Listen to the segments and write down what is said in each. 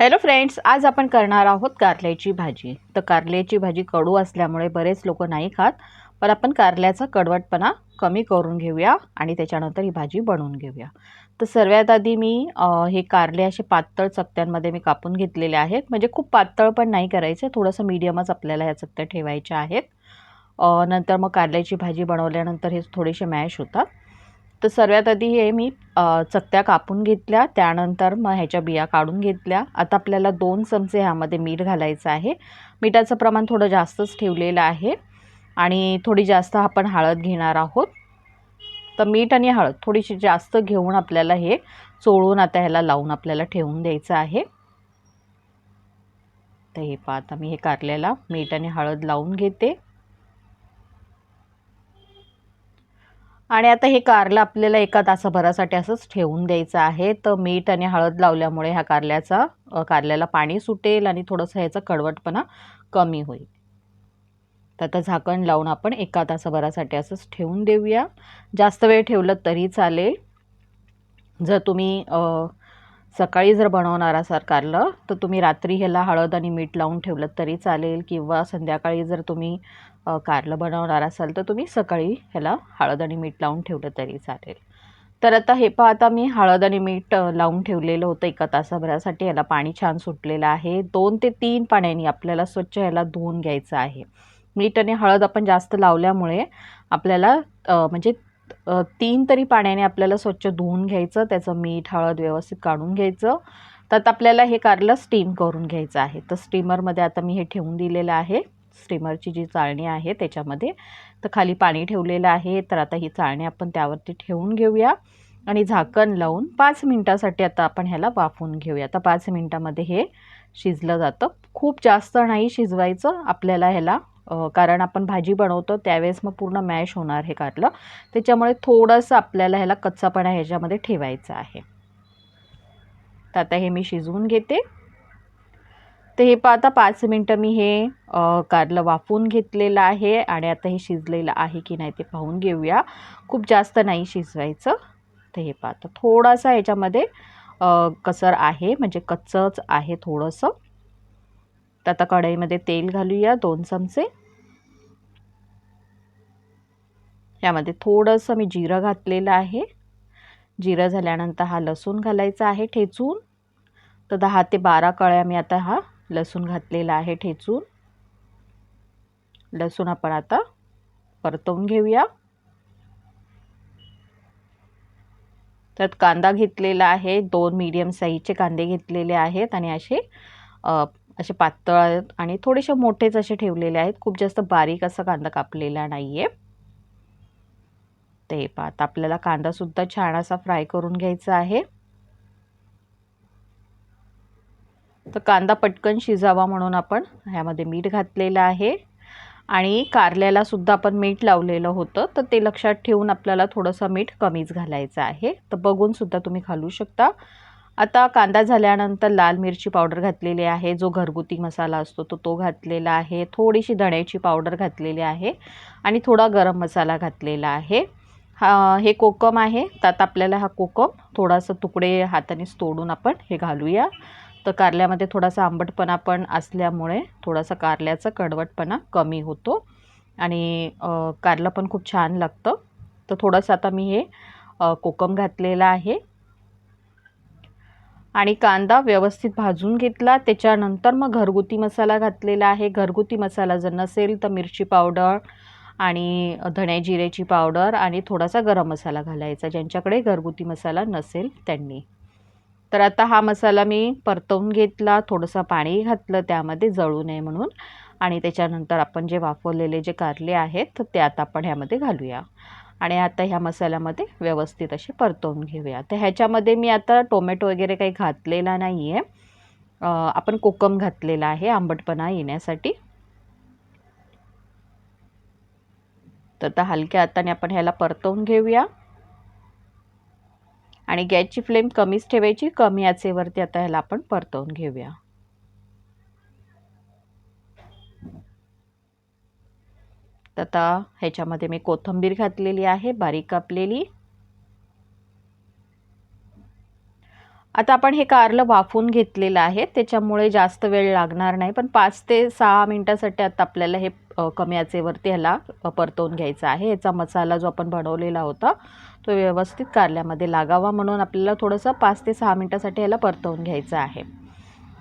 Hello friends आज आपण करणार आहोत कारल्याची भाजी. तर कारल्याची भाजी कडू असल्यामुळे बरेच लोक नाही खात पण आपण कारल्याचा कडवटपणा कमी करून घेऊया आणि त्याच्यानंतर ही भाजी बनवून घेऊया. तर सर्वात आधी मी हे कारले असे पातळ चकत्यांमध्ये मी कापून घेतलेले आहेत. म्हणजे खूप पातळ पण नाही करायचे थोडंसं मीडियमच आपल्याला ह्या चकत्या ठेवायच्या आहेत. नंतर मग कारल्याची भाजी बनवल्यानंतर हे थोडेसे मॅश होतात. तर सर्वात आधी हे मी चकत्या कापून घेतल्या. त्यानंतर मग ह्याच्या बिया काढून घेतल्या. आता आपल्याला दोन चमचे ह्यामध्ये मीठ घालायचं आहे. मिठाचं प्रमाण थोडं जास्तच ठेवलेलं आहे. आणि थोडी जास्त आपण हळद घेणार आहोत. तर मीठ आणि हळद थोडीशी जास्त घेऊन आपल्याला हे चोळून आता ह्याला लावून आपल्याला ठेवून द्यायचं आहे. तर हे पहा आता मी हे कारल्याला मीठ आणि हळद लावून घेते. आणि आता हे कारलं आपल्याला एका तासाभरासाठी असंच ठेवून द्यायचं आहे. तर मीठ आणि हळद लावल्यामुळे ह्या कारल्याचा कारल्याला पाणी सुटेल आणि थोडंसं ह्याचा कडवटपणा कमी होईल. तर आता झाकण लावून आपण एका तासाभरासाठी असंच ठेवून देऊया. जास्त वेळ ठेवलं तरी चालेल. जर तुम्ही सकाळी जर बनवणार असाल कारलं तर तुम्ही रात्री ह्याला हळद आणि मीठ लावून ठेवलं तरी चालेल किंवा संध्याकाळी जर तुम्ही कारलं बनवणार असाल तर तुम्ही सकाळी ह्याला हळद आणि मीठ लावून ठेवलं तरी चालेल. तर आता हे पहा आता मी हळद आणि मीठ लावून ठेवलेलं होतं एका तासाभरासाठी. ह्याला पाणी छान सुटलेलं आहे. दोन ते तीन पाण्याने आपल्याला स्वच्छ ह्याला धुवून घ्यायचं आहे. मीठ आणि हळद आपण जास्त लावल्यामुळे आपल्याला म्हणजे अ, तीन तरी पाण्याने आपल्याला स्वच्छ धुवून घ्यायचं त्याचं मीठ हळद व्यवस्थित काढून घ्यायचं. तर आपल्याला हे कारलं स्टीम करून घ्यायचं आहे. तर स्टीमरमध्ये आता मी हे ठेवून दिलेलं आहे. स्टीमरची जी चाळणी आहे त्याच्यामध्ये. तर खाली पाणी ठेवलेलं आहे. तर आता ही चाळणी आपण त्यावरती ठेवून घेऊया. आणि झाकण लावून पाच मिनटासाठी आता आपण ह्याला वाफवून घेऊया. आता पाच मिनटामध्ये हे शिजलं जातं. खूप जास्त नाही शिजवायचं. आपल्याला ह्याला कारण आपण भाजी बनवतो त्यावेळेस मग पूर्ण मॅश होणार हे कारलं. त्याच्यामुळे थोडंसं आपल्याला ह्याला कच्चापणा ह्याच्यामध्ये ठेवायचा आहे. तर आता हे मी शिजवून घेते. तर हे पा आता पाच मिनटं मी हे कारलं वाफवून घेतलेलं आहे आणि आता हे शिजलेलं आहे की नाही ते पाहून घेऊया. खूप जास्त नाही शिजवायचं. तर हे पहा आता थोडासा ह्याच्यामध्ये कसर आहे म्हणजे कच्चंच आहे थोडंसं. तर आता कढईमध्ये तेल घालूया दोन चमचे. यामध्ये थोडंसं मी जिरं घातलेलं आहे. जिरं झाल्यानंतर हा लसूण घालायचा आहे ठेचून. तर दहा ते बारा कळ्या मी आता हा लसूण घातलेला आहे ठेचून. लसूण आपण आता परतवून घेऊया. त्यात कांदा घेतलेला आहे दोन मीडियम साईजचे कांदे घेतलेले आहेत आणि असे असे पातळ आहेत आणि थोडेसे मोठेच असे ठेवलेले आहेत. खूप जास्त बारीक असा कांदा कापलेला नाही आहे ते पात आपल्याला कांदासुद्धा छान असा फ्राय करून घ्यायचा आहे. तर कांदा पटकन शिजावा म्हणून आपण ह्यामध्ये मीठ घातलेलं आहे. आणि कारल्याला सुद्धा आपण मीठ लावलेलं होतं. तर ते लक्षात ठेवून आपल्याला थोडंसं मीठ कमीच घालायचं आहे. तर बघून सुद्धा तुम्ही घालू शकता. आता कांदा झाल्यानंतर लाल मिरची पावडर घातलेली आहे. जो घरगुती मसाला असतो तो तो घातलेला आहे. थोडीशी धण्याची पावडर घातलेली आहे आणि थोडा गरम मसाला घातलेला आहे. हा हे कोकम आहे. त्यात आपल्याला हा कोकम थोडासा तुकडे हातानेच तोडून आपण हे घालूया. तर कारल्यामध्ये थोडासा आंबटपणा पण असल्यामुळे थोडासा कारल्याचा कडवटपणा कमी होतो आणि कारलं पण खूप छान लागतं. तर थोडंसं आता मी हे कोकम घातलेलं आहे. आणि कांदा व्यवस्थित भाजून घेतला. त्याच्यानंतर मग घरगुती मसाला घातलेला आहे. घरगुती मसाला जर नसेल तर मिरची पावडर आणि धणे जिरेची पावडर आणि थोडासा गरम मसाला घालायचा ज्यांच्याकडे घरगुती मसाला नसेल त्यांनी. तर आता हा मसाला मी परतवून घेतला. थोडंसं पाणी घातलं त्यामध्ये जळू नये म्हणून. आणि त्याच्यानंतर आपण जे वाफवलेले जे कारले आहेत तर ते आता आपण ह्यामध्ये घालूया. आणि आता ह्या मसाल्यामध्ये व्यवस्थित असे परतवून घेऊया. तर ह्याच्यामध्ये मी आता टोमॅटो वगैरे काही घातलेला नाही आहे आपण कोकम घातलेला आहे आंबटपणा येण्यासाठी. तर आता हलक्या हाताने आपण ह्याला परतवून घेऊया. आणि गॅसची फ्लेम कमीच ठेवायची कमी आचेवरती आता ह्याला आपण परतवून घेऊया. तर आता ह्याच्यामध्ये मी कोथिंबीर घातलेली आहे बारीक कापलेली. आता आपण हे कारलं वाफून घेतलेलं आहे त्याच्यामुळे जास्त वेळ लागणार नाही पण पाच ते सहा मिनटासाठी आता आपल्याला हे कमी आचेवरती ह्याला परतवून घ्यायचं आहे. याचा मसाला जो आपण बनवलेला होता तो व्यवस्थित कारल्यामध्ये लागावा म्हणून आपल्याला थोडंसं पाच ते सहा मिनटासाठी ह्याला परतवून घ्यायचं आहे.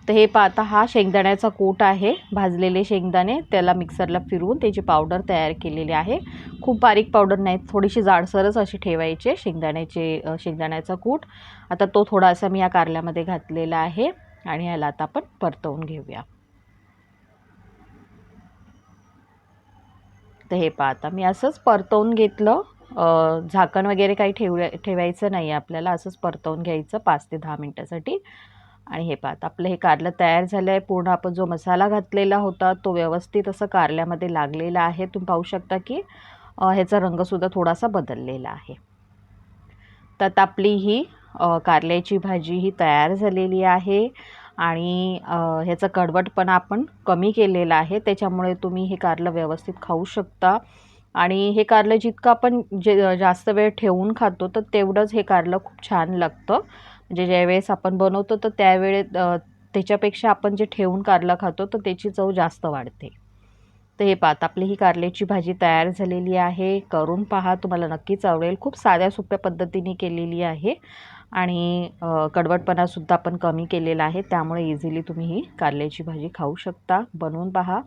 तर हे पाहता हा शेंगदाण्याचा कूट आहे. भाजलेले शेंगदाणे त्याला मिक्सरला फिरवून त्याची पावडर तयार केलेली आहे. खूप बारीक पावडर नाही थोडीशी जाडसरच अशी ठेवायची शेंगदाण्याचे शेंगदाण्याचा कूट. आता तो थोडासा मी या कारल्यामध्ये घातलेला आहे आणि याला आता आपण परतवून घेऊया. तर हे पाहता मी असंच परतवून घेतलं. झाकण वगैरे काही ठेव ठेवायचं नाही आहे आपल्याला असंच परतवून घ्यायचं पाच ते दहा मिनटासाठी. आणि हे पाहत आपलं हे कारलं तयार झालं आहे. पूर्ण आपण जो मसाला घातलेला होता तो व्यवस्थित असं कारल्यामध्ये लागलेला आहे. तुम्ही पाहू शकता की ह्याचा रंगसुद्धा थोडासा बदललेला आहे. तर आपली ही कारल्याची भाजी ही तयार झालेली आहे आणि अ, ह्याचा कडवटपणा आपण कमी केलेला आहे. त्याच्यामुळे तुम्ही हे कारलं व्यवस्थित खाऊ शकता. आणि हे कारलं जितकं आपण जे जास्त वेळ ठेवून खातो तर तेवढंच हे कारलं खूप छान लागतं. म्हणजे ज्यावेळेस आपण बनवतो तर त्यावेळेत त्याच्यापेक्षा आपण जे ठेवून कारला खातो तर त्याची चव जास्त वाढते. तर हे पाहत आपली ही कारल्याची भाजी तयार झालेली आहे. करून पहा तुम्हाला नक्कीच आवडेल. खूप साध्या सोप्या पद्धतीने केलेली आहे आणि कडवटपणासुद्धा आपण कमी केलेला आहे. त्यामुळे इझिली तुम्ही ही कारल्याची भाजी खाऊ शकता. बनवून पहा.